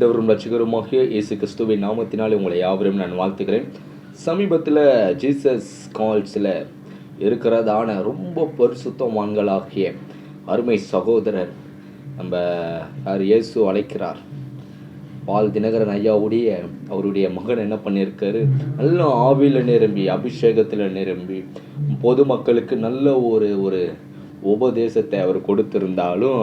ஆண்டவரும் ரசிகருமாகிய இயேசு கிறிஸ்துவின் நாமத்தினால் உங்களை யாவரும் நான் வாழ்த்துக்கிறேன் சமீபத்தில் ஜீசஸ் கால்ஸில் இருக்கிறதான ரொம்ப பரிசுத்தவான்களாகிய அருமை சகோதரர் நம்ம யார் இயேசு அழைக்கிறார். பால் தினகரன் ஐயாவுடைய அவருடைய மகன் என்ன பண்ணியிருக்காரு? நல்ல ஆவியில் நிரம்பி அபிஷேகத்தில் நிரம்பி பொதுமக்களுக்கு நல்ல ஒரு ஒரு உபதேசத்தை அவர் கொடுத்திருந்தாலும்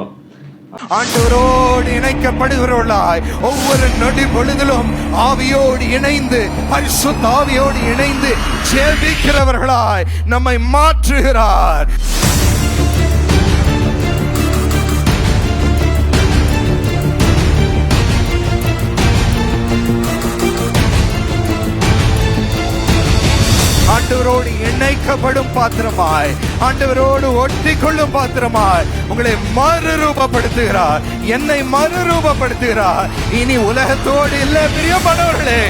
ஆண்டவரோடு இணைக்கப்படுகிறவர்களாய் ஒவ்வொரு நொடி பொழுதிலும் ஆவியோடு இணைந்து பரிசுத்த ஆவியோடு இணைந்து ஜெபிக்கிறவர்களாய் நம்மை மாற்றுகிறார். ஆண்டவரோடு இணைக்கப்படும் பாத்திரமாய். ஆண்டவரோடு ஒட்டி கொள்ளும் பாத்திரமாய். உங்களை மறுரூபப்படுத்துகிறார். என்னை மறுரூபப்படுத்துகிறார். இனி உலகத்தோடு இல்ல பிரியமானவர்களே.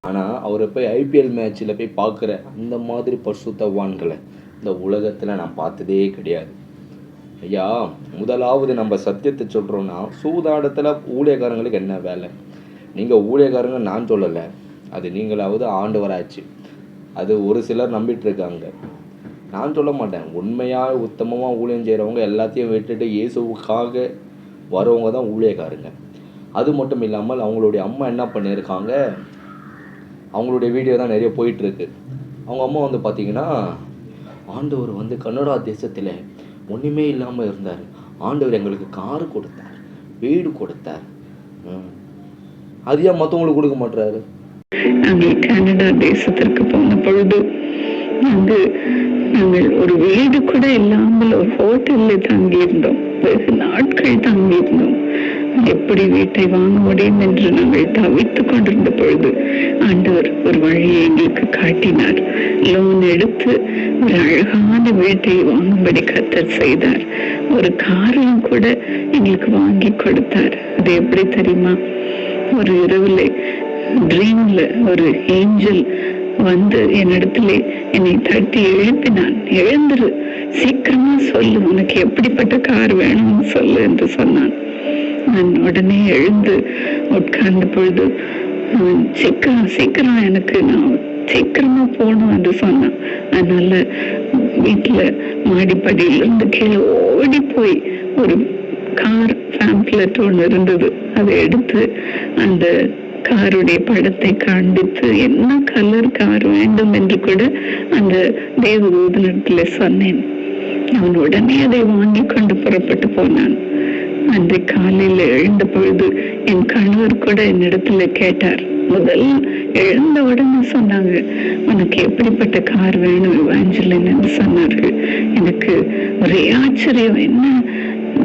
ஆனால் அவரை போய் ஐபிஎல் மேட்ச்சில் போய் பார்க்குற அந்த மாதிரி பரிசுத்தவான்களை இந்த உலகத்தில் நான் பார்த்ததே கிடையாது. ஐயா முதலாவது நம்ம சத்தியத்தை சொல்கிறோன்னா சூதாடத்தில் ஊழியக்காரங்களுக்கு என்ன வேலை? நீங்கள் ஊழியக்காரங்க நான் சொல்லலை. அது நீங்களாவது ஆண்டவராச்சு அது ஒரு சிலர் நம்பிட்டுருக்காங்க. நான் சொல்ல மாட்டேன். உண்மையாக உத்தமமாக ஊழியம் செய்கிறவங்க எல்லாத்தையும் விட்டுட்டு இயேசுவுக்காக வரவங்க தான் ஊழியக்காரங்க. அது மட்டும் இல்லாமல் அவங்களுடைய அம்மா என்ன பண்ணியிருக்காங்க? அவங்களுடைய வீடியோ தான் நிறைய போயிட்டுருக்கு. அவங்க அம்மா வந்து பார்த்தீங்கன்னா ஆண்டவர் வந்து கன்னடா தேசத்தில் ஒன்றுமே இல்லாமல் இருந்தார். ஆண்டவர் எங்களுக்கு காரு கொடுத்தார் வீடு கொடுத்தார். அது ஏன் மற்றவங்களுக்கு கொடுக்க மாட்டுறாரு நாங்கள் கனடா தேசத்திற்கு போன பொழுது அங்கு நாங்கள் ஒரு வீடு கூட இல்லாமல் ஒரு ஹோட்டல்ல தங்கியிருந்தோம். வெகு நாட்கள் தங்கியிருந்தோம். எப்படி வீட்டை வாங்க முடியும் என்று நாங்கள் தவித்துக் கொண்டிருந்த பொழுது ஆண்டவர் ஒரு வழியை எங்களுக்கு காட்டினார். லோன் எடுத்து ஒரு அழகான வீட்டை வாங்கும்படி கத்தர் செய்தார். ஒரு காரையும் கூட எங்களுக்கு வாங்கி கொடுத்தார். அது எப்படி தெரியுமா? ஒரு இரவுல ட்ரீம்ல ஒரு ஏஞ்சல் வந்து என்னிடத்துல என்னை தட்டி எழுப்பினான். எழுந்துரு சீக்கிரமா சொல்லு உனக்கு எப்படிப்பட்ட கார் வேணும்னு சொல்லு என்று சொன்னான். நான் உடனே எழுந்து உட்கார்ந்த பொழுது சீக்கிரம் சீக்கிரம் எனக்கு நான் சீக்கிரமா போகணும் என்று சொன்னான். அதனால வீட்டுல மாடிப்படியிலிருந்து கீழே ஓடி போய் ஒரு கார் பேம்ப்லெட் ஒன்று இருந்தது. அதை எடுத்து அந்த காருடைய படத்தை காண்பித்து என்ன கலர் கார் வேண்டும் என்று கூட அந்த தேவதூதனிடத்துல சொன்னேன். அவன் உடனே அதை வாங்கி கொண்டு புறப்பட்டு போனான். அந்த காலையில எழுந்த பொழுது என் கணவர் கூட என்னிடத்துல கேட்டார். முதல் எழுந்த உடனே சொன்னாங்க உனக்கு எப்படிப்பட்ட கார் வேணும் இவாஞ்சலின் என்று சொன்னார்கள். எனக்கு ஒரே ஆச்சரியம் என்ன?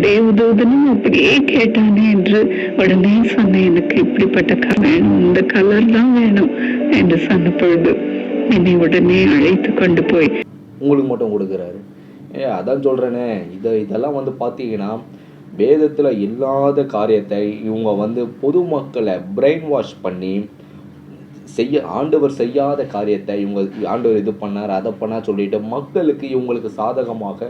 தேவதூதனும் அப்படியே கேட்டானே என்று உடனே சொன்னேன் எனக்கு இப்படிப்பட்ட கலர் வேணும் இந்த கலர் தான் வேணும் என்று சொன்ன பொழுது என்னை உடனே அழைத்து கொண்டு போய் உங்களுக்கு மட்டும் கொடுக்குறாரு. ஏ அதான் சொல்கிறேனே இதை இதெல்லாம் வந்து பார்த்தீங்கன்னா வேதத்தில் இல்லாத காரியத்தை இவங்க வந்து பொதுமக்களை பிரெயின் வாஷ் பண்ணி செய்ய ஆண்டவர் செய்யாத காரியத்தை இவங்க ஆண்டவர் இது பண்ணார் அதை பண்ணார் சொல்லிட்டு மக்களுக்கு இவங்களுக்கு சாதகமாக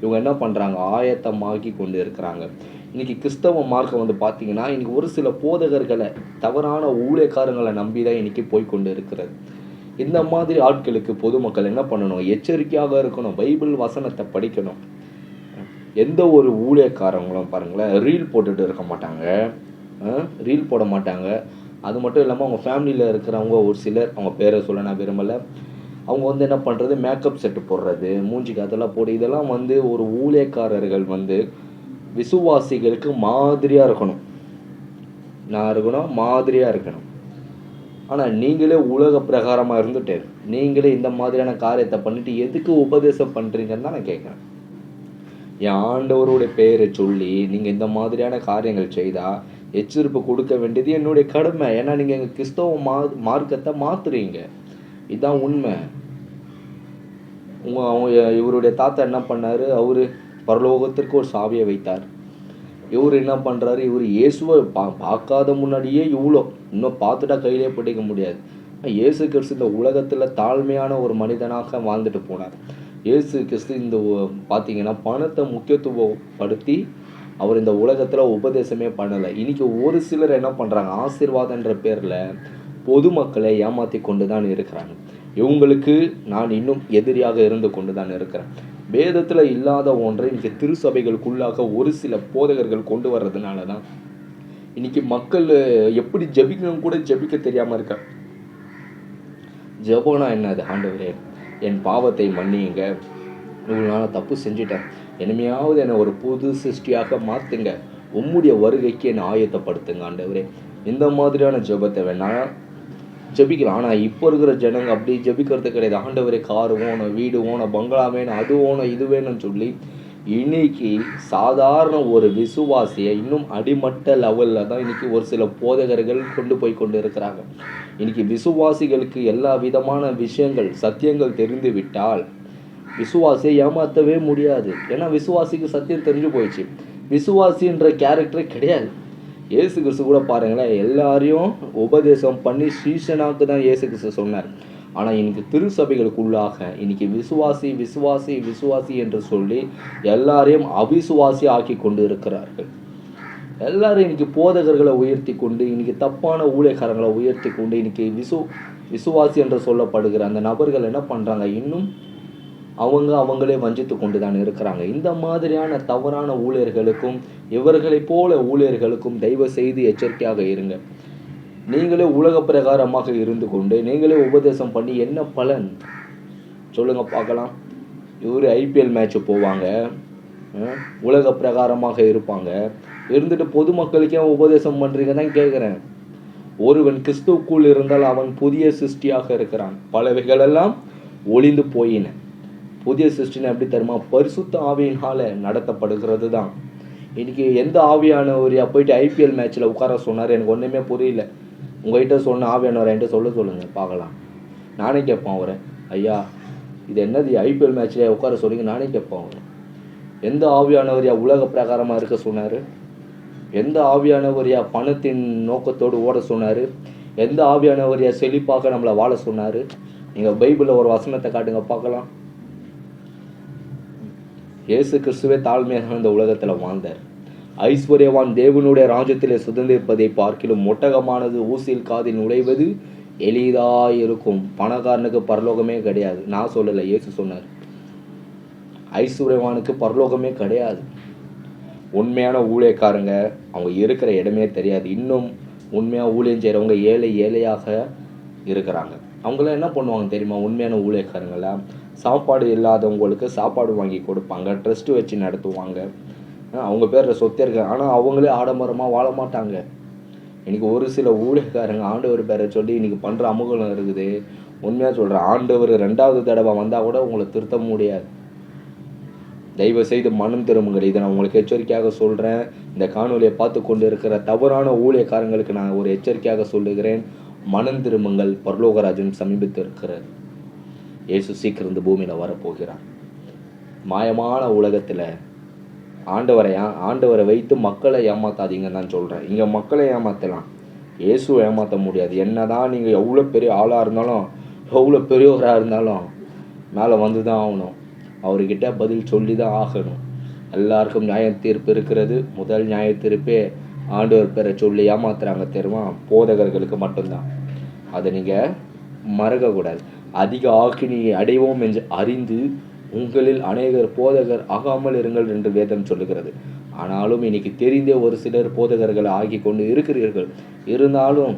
இவங்க என்ன பண்ணுறாங்க ஆயத்தமாகி கொண்டு இருக்கிறாங்க. இன்றைக்கி கிறிஸ்தவ மார்க்கம் வந்து பார்த்திங்கன்னா இன்றைக்கி ஒரு சில போதகர்களை தவறான ஊழியக்காரங்களை நம்பி தான் இன்றைக்கி போய் கொண்டு இருக்கிறது. இந்த மாதிரி ஆட்களுக்கு பொதுமக்கள் என்ன பண்ணணும்? எச்சரிக்கையாக இருக்கணும். பைபிள் வசனத்தை படிக்கணும். எந்த ஒரு ஊழியக்காரங்களும் பாருங்களேன் ரீல் போட்டுட்டு இருக்க மாட்டாங்க. ரீல் போட மாட்டாங்க. அது மட்டும் இல்லாமல் அவங்க ஃபேமிலியில் இருக்கிறவங்க ஒரு சிலர் அவங்க பேரை சொல்ல நான் விரும்பலை. அவங்க வந்து என்ன பண்ணுறது மேக்கப் செட்டு போடுறது மூஞ்சிக்கு அதெல்லாம் போடு. இதெல்லாம் வந்து ஒரு ஊழியக்காரர்கள் வந்து விசுவாசிகளுக்கு மாதிரியாக இருக்கணும். நான் இருக்கணும்? மாதிரியாக இருக்கணும். ஆனால் நீங்களே உலக பிரகாரமாக இருந்துட்டு நீங்களே இந்த மாதிரியான காரியத்தை பண்ணிட்டு எதுக்கு உபதேசம் பண்ணுறீங்கன்னு தான் நான் கேட்குறேன். என் ஆண்டவருடைய பெயரை சொல்லி நீங்கள் இந்த மாதிரியான காரியங்கள் செய்தால் எச்சரிப்பு கொடுக்க வேண்டியது என்னுடைய கடமை. ஏன்னா நீங்கள் எங்கள் கிறிஸ்தவ மா மார்க்கத்தை மாற்றுறீங்க இதுதான் உண்மை. இவருடைய தாத்தா என்ன பண்ணார்? அவர் பரலோகத்திற்கு ஒரு சாவியை வைத்தார். இவர் என்ன பண்ணுறாரு இவர் இயேசுவை பா பார்க்காத முன்னாடியே இவ்வளோ இன்னும் பார்த்துட்டா கையிலே பிடிக்க முடியாது. இயேசு கிறிஸ்து இந்த உலகத்தில் தாழ்மையான ஒரு மனிதனாக வாழ்ந்துட்டு போனார். இயேசு கிறிஸ்து இந்த பார்த்தீங்கன்னா பணத்தை முக்கியத்துவப்படுத்தி அவர் இந்த உலகத்தில் உபதேசமே பண்ணலை. இன்றைக்கி ஒரு சிலர் என்ன பண்ணுறாங்க ஆசீர்வாதன்ற பேரில் பொதுமக்களை ஏமாற்றி கொண்டு தான் இருக்கிறாங்க. இவங்களுக்கு நான் இன்னும் எதிரியாக இருந்து கொண்டு தான் இருக்கிறேன். வேதத்தில் இல்லாத ஒன்றை இன்றைக்கி திருச்சபைகளுக்குள்ளாக ஒரு சில போதகர்கள் கொண்டு வர்றதுனால தான் இன்னைக்கு மக்கள் எப்படி ஜபிக்கணும் கூட ஜபிக்க தெரியாமல் இருக்க ஜபோனா என்னது ஆண்டவரே? என் பாவத்தை மன்னியுங்க. இவ்வளோ நாள் தப்பு செஞ்சிட்டேன். இனிமையாவது என்னை ஒரு புது சிருஷ்டியாக மாற்றுங்க உம்முடைய வருகைக்கு என்னை ஆயத்தப்படுத்துங்க ஆண்டவரே. இந்த மாதிரியான ஜெபத்தை வேணால் ஜெபிக்கலாம். ஆனால் இப்போ இருக்கிற ஜனங்க அப்படி ஜெபிக்கிறது கிடையாது. ஆண்டவரே கார் ஓணும் வீடு ஓணும் பங்களா வேணும் அது ஓணும் இது வேணும்னு சொல்லி இன்னைக்கு சாதாரண ஒரு விசுவாசியை இன்னும் அடிமட்ட லெவலில் தான் இன்னைக்கு ஒரு சில போதகர்கள் கொண்டு போய் கொண்டு இருக்கிறாங்க. இன்னைக்கு விசுவாசிகளுக்கு எல்லா விதமான விஷயங்கள் சத்தியங்கள் தெரிந்து விட்டால் விசுவாசியை ஏமாற்றவே முடியாது. ஏன்னா விசுவாசிக்கு சத்தியம் தெரிஞ்சு போயிடுச்சு. விசுவாசின்ற கேரக்டரே கிடையாது. இயேசு கிறிஸ்து கூட பாருங்களேன் எல்லாரையும் உபதேசம் பண்ணி சீசனாக்கு தான் இயேசு கிறிஸ்து சொன்னார். ஆனால் இன்னைக்கு திருச்சபைகளுக்குள்ளாக இன்னைக்கு விசுவாசி விசுவாசி விசுவாசி என்று சொல்லி எல்லாரையும் அவிசுவாசி ஆக்கி கொண்டு இருக்கிறார்கள். எல்லாரும் இன்னைக்கு போதகர்களை உயர்த்தி கொண்டு இன்னைக்கு தப்பான ஊழியக்காரங்களை உயர்த்தி கொண்டு இன்னைக்கு விசு விசுவாசி என்று சொல்லப்படுகிற அந்த நபர்கள் என்ன பண்ணுறாங்க இன்னும் அவங்க அவங்களே வஞ்சித்து கொண்டு தான் இருக்கிறாங்க. இந்த மாதிரியான தவறான ஊழியர்களுக்கும் இவர்களைப் போல ஊழியர்களுக்கும் தயவு செய்து எச்சரிக்கையாக இருங்க. நீங்களே உலக பிரகாரமாக இருந்து கொண்டு நீங்களே உபதேசம் பண்ணி என்ன பலன்? சொல்லுங்க பார்க்கலாம். இவர் ஐபிஎல் மேட்ச் போவாங்க. உலக பிரகாரமாக இருப்பாங்க. இருந்துட்டு பொதுமக்களுக்கே உபதேசம் பண்றீங்க தான் கேட்குறேன் ஒருவன் கிறிஸ்துவுக்குள் இருந்தால் அவன் புதிய சிருஷ்டியாக இருக்கிறான். பலவைகளெல்லாம் ஒளிந்து போயின. புதிய சிருஷ்டினை எப்படி தருமா பரிசுத்த ஆவியினால நடத்தப்படுகிறது தான் இன்னைக்கு எந்த ஆவியானவரையா போயிட்டு ஐபிஎல் மேட்ச்சில் உட்கார சொன்னார்? எனக்கு ஒன்றுமே புரியல. உங்ககிட்ட சொன்ன ஆவியானவர் என்கிட்ட சொல்ல சொல்லுங்க பார்க்கலாம். நானே கேட்பேன் அவரை. ஐயா இது என்னது? ஐபிஎல் மேட்ச்சில் உட்கார சொல்லுங்க நானே கேட்பேன் அவரை. எந்த ஆவியானவரையா உலக பிரகாரமாக இருக்க சொன்னார்? எந்த ஆவியானவரையா பணத்தின் நோக்கத்தோடு ஓட சொன்னார்? எந்த ஆவியானவரையா செழிப்பாக நம்மளை வாழ சொன்னார்? நீங்கள் பைபிளில் ஒரு வசனத்தை காட்டுங்க பார்க்கலாம். இயேசு கிறிஸ்துவே தாழ்மையாக இந்த உலகத்தில் வாழ்ந்தார். ஐஸ்வர்யவான் தேவனுடைய ராஜ்யத்திலே சுதந்திரிப்பதை பார்க்கிலும் ஒட்டகமானது ஊசியில் காதில் நுழைவது எளிதாக இருக்கும். பணக்காரனுக்கு பரலோகமே கிடையாது. நான் சொல்லலை இயேசு சொன்னார். ஐஸ்வர்யவானுக்கு பரலோகமே கிடையாது. உண்மையான ஊழியக்காரங்க அவங்க இருக்கிற இடமே தெரியாது. இன்னும் உண்மையாக ஊழியம் செய்கிறவங்க ஏழை ஏழையாக இருக்கிறாங்க. அவங்களாம் என்ன பண்ணுவாங்க தெரியுமா? உண்மையான ஊழியக்காரங்களாம் சாப்பாடு இல்லாதவங்களுக்கு சாப்பாடு வாங்கி கொடுப்பாங்க ட்ரஸ்ட்டு வச்சு நடத்துவாங்க. அவங்க பேரில் சொத்தே இருக்கு. ஆனால் அவங்களே ஆடம்பரமாக வாழ மாட்டாங்க. இன்றைக்கி ஒரு சில ஊழியக்காரங்க ஆண்டவர் பேரை சொல்லி இன்றைக்கி பண்ணுற அமுகலம் இருக்குது. உண்மையாக சொல்கிறேன் ஆண்டவர் ரெண்டாவது தடவை வந்தால் கூட உங்களை திருத்த முடியாது. தயவு செய்து மனம் திரும்புங்கள். இதை நான் உங்களுக்கு எச்சரிக்கையாக சொல்கிறேன் இந்த காணொலியை பார்த்து கொண்டு இருக்கிற தவறான ஊழியக்காரங்களுக்கு நான் ஒரு எச்சரிக்கையாக சொல்லுகிறேன். மனம் திரும்புங்கள். பரலோகராஜன் சமீபத்து இருக்கிறார் இயேசு சீக்கிரம் இந்த பூமியில் வரப்போகிறார். மாயமான உலகத்தில் ஆண்டவரை ஆண்டவரை வைத்து மக்களை ஏமாத்தாதீங்கன்னு தான் சொல்கிறேன் இங்கே மக்களை ஏமாற்றலாம் இயேசு ஏமாற்ற முடியாது. என்னதான் நீங்கள் எவ்வளோ பெரிய ஆளாக இருந்தாலும் எவ்வளோ பெரியவராக இருந்தாலும் மேலே வந்து தான் ஆகணும். அவர்கிட்ட பதில் சொல்லி தான் ஆகணும். எல்லாருக்கும் நியாய தீர்ப்பு இருக்கிறது. முதல் நியாய தீர்ப்பே ஆண்டவர் பேரை சொல்லி ஏமாத்துறாங்க தெரியுமா? போதகர்களுக்கு மட்டும்தான். அதை நீங்கள் மறக்கக்கூடாது. அதிக ஆக்கினியை அடைவோம் என்று அறிந்து உங்களில் அநேகர் போதகர் ஆகாமல் இருங்கள் என்று வேதம் சொல்லுகிறது. ஆனாலும் இன்னைக்கு தெரிந்தே ஒரு சிலர் போதகர்கள் ஆகி கொண்டு இருக்கிறீர்கள். இருந்தாலும்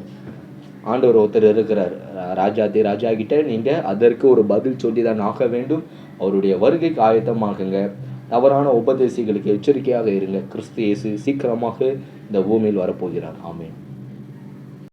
ஆண்டவர் ஒருத்தர் இருக்கிறார். ரா- ராஜாதி ராஜா கிட்ட நீங்கள் அதற்கு ஒரு பதில் சொல்லி தான் ஆக வேண்டும். அவருடைய வருகைக்கு ஆயத்தமாகுங்க. தவறான உபதேசிகளுக்கு எச்சரிக்கையாக இருங்க. கிறிஸ்து இயேசு சீக்கிரமாக இந்த பூமியில் வரப்போகிறார். ஆமேன்.